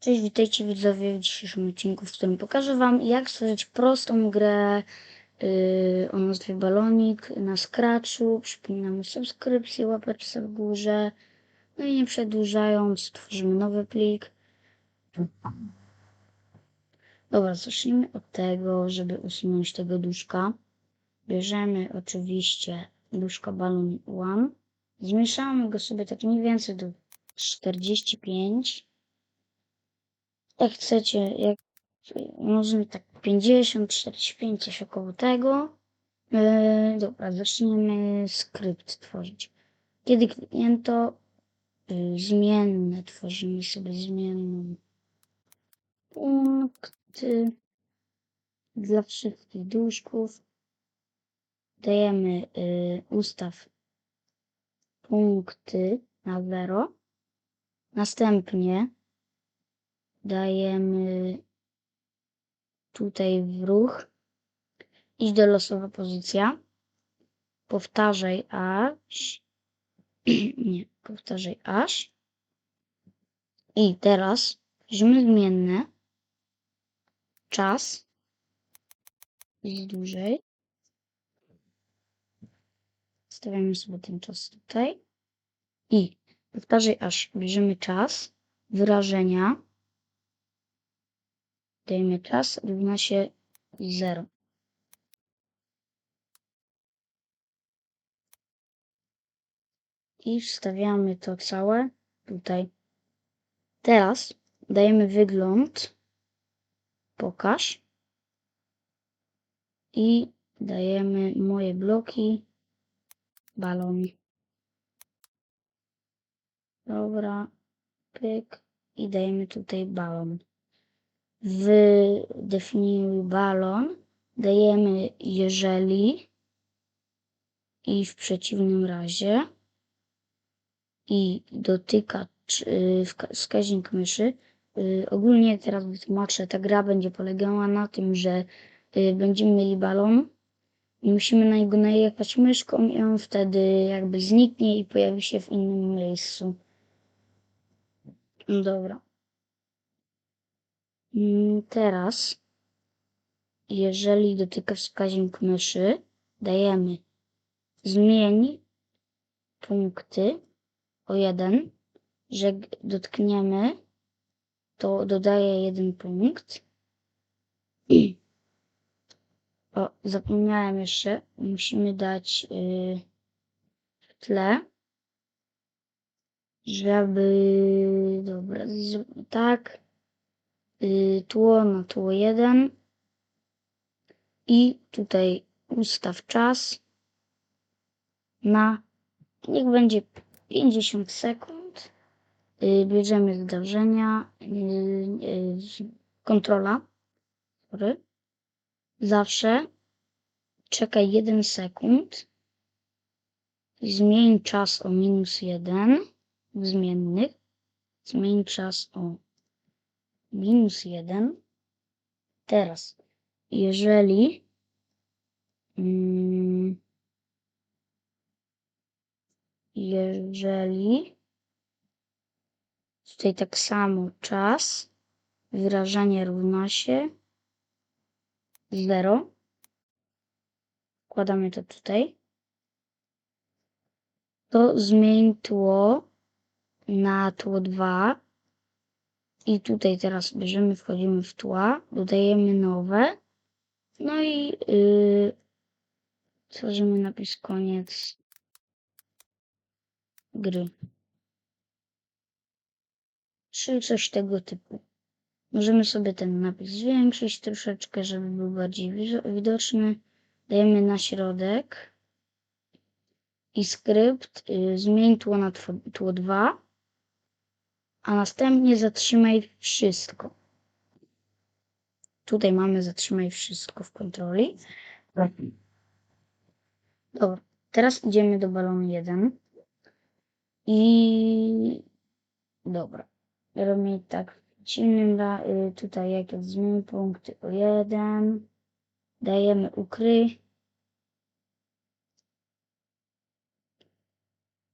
Cześć, witajcie widzowie w dzisiejszym odcinku, w którym pokażę Wam, jak stworzyć prostą grę yy, o nazwie Balonik na Scratchu. Przypominam o subskrypcji, w górze. No i nie przedłużając, tworzymy nowy plik. Dobra, zacznijmy od tego, żeby usunąć tego duszka. Bierzemy oczywiście duszka Balloon One. Zmniejszamy go sobie tak mniej więcej do 45 jak chcecie, jak możemy tak 50, 45, coś około tego. Yy, dobra, zaczniemy skrypt tworzyć. Kiedy kliknięto yy, zmienne, tworzymy sobie zmienną punkty dla wszystkich duszków. Dajemy yy, ustaw punkty na 0. Następnie dajemy tutaj w ruch. Idź do losowa pozycja. Powtarzaj aż. Nie, powtarzaj aż. I teraz weźmy zmienne. Czas. Jest dłużej. Stawiamy sobie ten czas tutaj. I powtarzaj aż. Bierzemy czas. Wyrażenia dajemy czas równa się 0. I wstawiamy to całe tutaj. Teraz dajemy wygląd, pokaż i dajemy moje bloki, balon. Dobra, pyk i dajemy tutaj balon w definiuj balon dajemy jeżeli i w przeciwnym razie i dotyka y, wskaźnik myszy. Y, ogólnie teraz wytłumaczę, ta gra będzie polegała na tym, że y, będziemy mieli balon i musimy na niego najechać myszką i on wtedy jakby zniknie i pojawi się w innym miejscu. Dobra. Mm, teraz, jeżeli dotyka wskaźnik myszy, dajemy zmień punkty o jeden, że dotkniemy, to dodaje jeden punkt. O, zapomniałem jeszcze, musimy dać yy, w tle, żeby, dobra, tak, tło tło 1 i tutaj ustaw czas na niech będzie 50 sekund. Y, bierzemy zdarzenia, y, kontrola, sorry. zawsze czekaj 1 sekund, zmień czas o minus 1 w zmiennych, zmień czas o minus 1. Teraz, jeżeli mm, jeżeli tutaj tak samo czas, wyrażanie równa się 0, wkładamy to tutaj, to zmień tło na tło 2 i tutaj teraz bierzemy, wchodzimy w tła, dodajemy nowe. No i yy, tworzymy napis koniec gry. Czy coś tego typu. Możemy sobie ten napis zwiększyć troszeczkę, żeby był bardziej widoczny. Dajemy na środek i skrypt yy, zmień tło na tło 2 a następnie zatrzymaj wszystko. Tutaj mamy zatrzymaj wszystko w kontroli. Dobra, teraz idziemy do balonu 1 i dobra, robimy tak w y, tutaj jak zmień punkty o 1 dajemy ukryj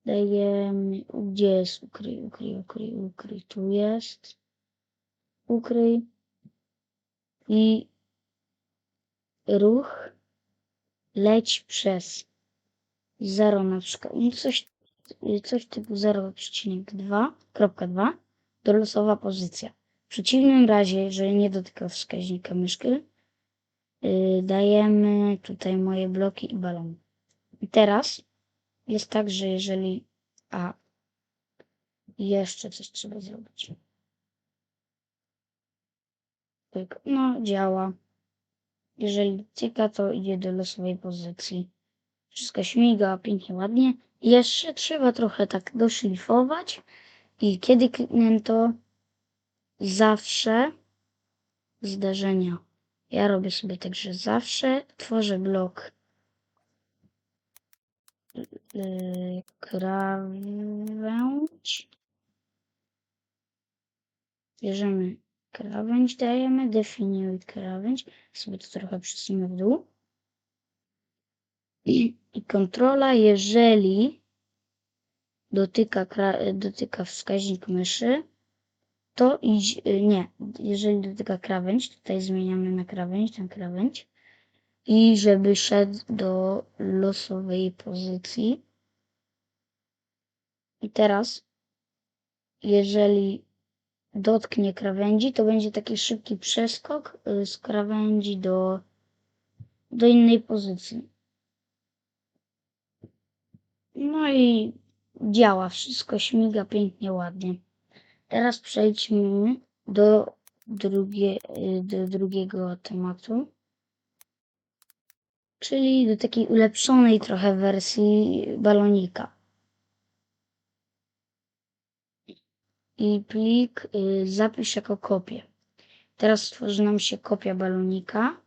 dajemy, gdzie jest ukryj, ukryj, ukryj, ukryj, tu jest. ukryj i ruch leć przez 0 na przykład, coś, coś typu 0,2.2 to losowa pozycja. W przeciwnym razie, jeżeli nie dotyka wskaźnika myszki, yy, dajemy tutaj moje bloki i balon. I teraz jest tak, że jeżeli... A, jeszcze coś trzeba zrobić. Pyk. No, działa. Jeżeli dotyka, to idzie do losowej pozycji. Wszystko śmiga pięknie, ładnie. Jeszcze trzeba trochę tak doszlifować. I kiedy kliknięto, zawsze zdarzenia. Ja robię sobie tak, że zawsze tworzę blok krawędź. Bierzemy krawędź, dajemy, definiuj krawędź. Sobie to trochę przesunę w dół. I, i kontrola, jeżeli dotyka, dotyka wskaźnik myszy, to idź, nie, jeżeli dotyka krawędź, tutaj zmieniamy na krawędź, tę krawędź i żeby szedł do losowej pozycji. I teraz, jeżeli dotknie krawędzi, to będzie taki szybki przeskok y, z krawędzi do, do innej pozycji. No i działa, wszystko śmiga pięknie, ładnie. Teraz przejdźmy do, drugie, y, do drugiego tematu, czyli do takiej ulepszonej trochę wersji balonika. I plik y, zapisz jako kopię. Teraz stworzy nam się kopia balonika.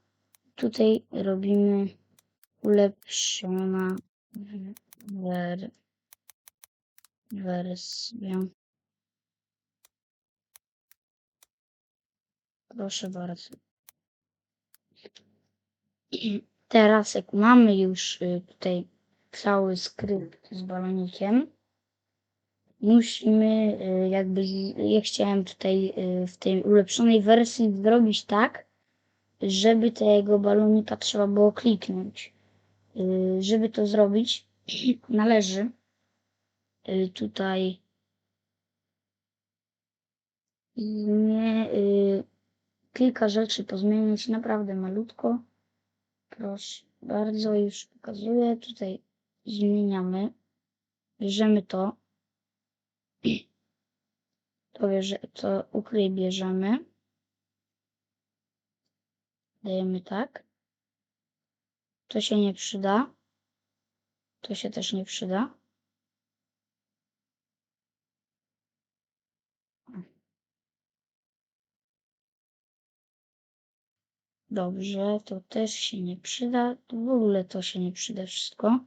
Tutaj robimy ulepszona wer, wersja. Proszę bardzo. Teraz jak mamy już y, tutaj cały skrypt z balonikiem, musimy y, jakby, ja chciałem tutaj y, w tej ulepszonej wersji zrobić tak, żeby tego balonika trzeba było kliknąć. Żeby to zrobić, należy tutaj nie kilka rzeczy pozmieniać naprawdę malutko. Proszę bardzo, już pokazuję. Tutaj zmieniamy. Bierzemy to. To, bierze, to ukryj bierzemy. Dajemy tak. To się nie przyda. To się też nie przyda. Dobrze, to też się nie przyda. W ogóle to się nie przyda wszystko.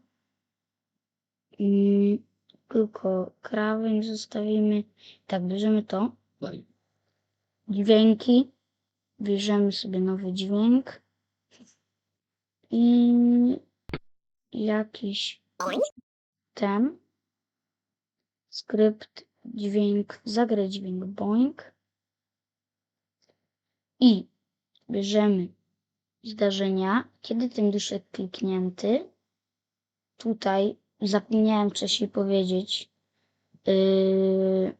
Mm, tylko krawędź zostawimy. Tak, bierzemy to. Dźwięki. Bierzemy sobie nowy dźwięk. I jakiś ten skrypt, dźwięk, zagraj dźwięk boing. I bierzemy zdarzenia, kiedy ten duszek kliknięty, tutaj zapomniałem wcześniej powiedzieć, yy,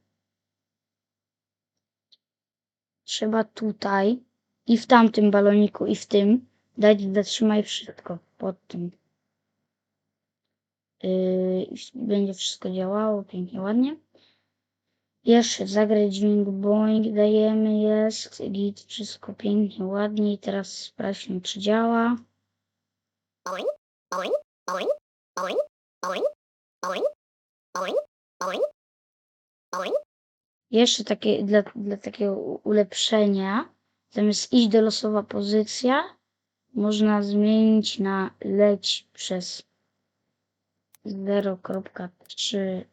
trzeba tutaj i w tamtym baloniku i w tym dać zatrzymaj wszystko pod tym. Yy, będzie wszystko działało pięknie, ładnie. Jeszcze zagrać dźwięk boing dajemy, jest, git, wszystko pięknie, ładnie. I teraz sprawdźmy, czy działa. Jeszcze takie, dla, dla takiego ulepszenia, zamiast iść do losowa pozycja, można zmienić na leć przez 0.3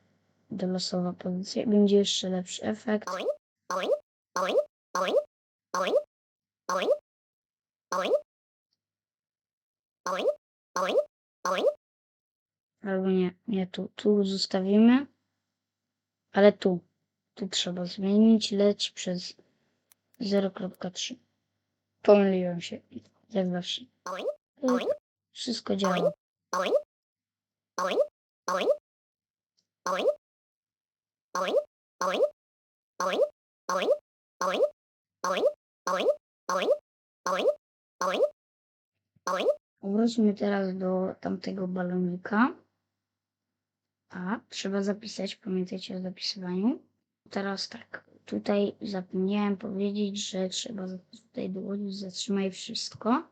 do losowa pozycja. Będzie jeszcze lepszy efekt. Albo nie, nie tu. Tu zostawimy. Ale tu. Tu trzeba zmienić. Leć przez 0.3. Pomyliłem się. Jak zawsze. Wszystko działa. Wróćmy teraz do tamtego balonika. A, trzeba zapisać, pamiętajcie o zapisywaniu. Teraz tak, tutaj zapomniałem powiedzieć, że trzeba tutaj dołożyć zatrzymaj wszystko.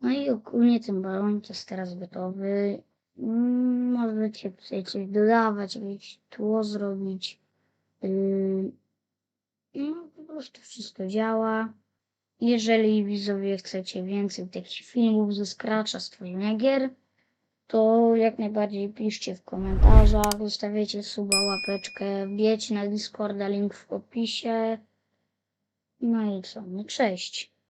No i ogólnie ten balonik jest teraz gotowy. Mm, Możecie tutaj coś dodawać, jakieś tło zrobić. Yy, No, po prostu wszystko działa. Jeżeli widzowie chcecie więcej takich filmów ze Scratcha, stworzenia gier, to jak najbardziej piszcie w komentarzach, zostawiajcie suba, łapeczkę, wbijcie na Discorda, link w opisie. No i co, no cześć.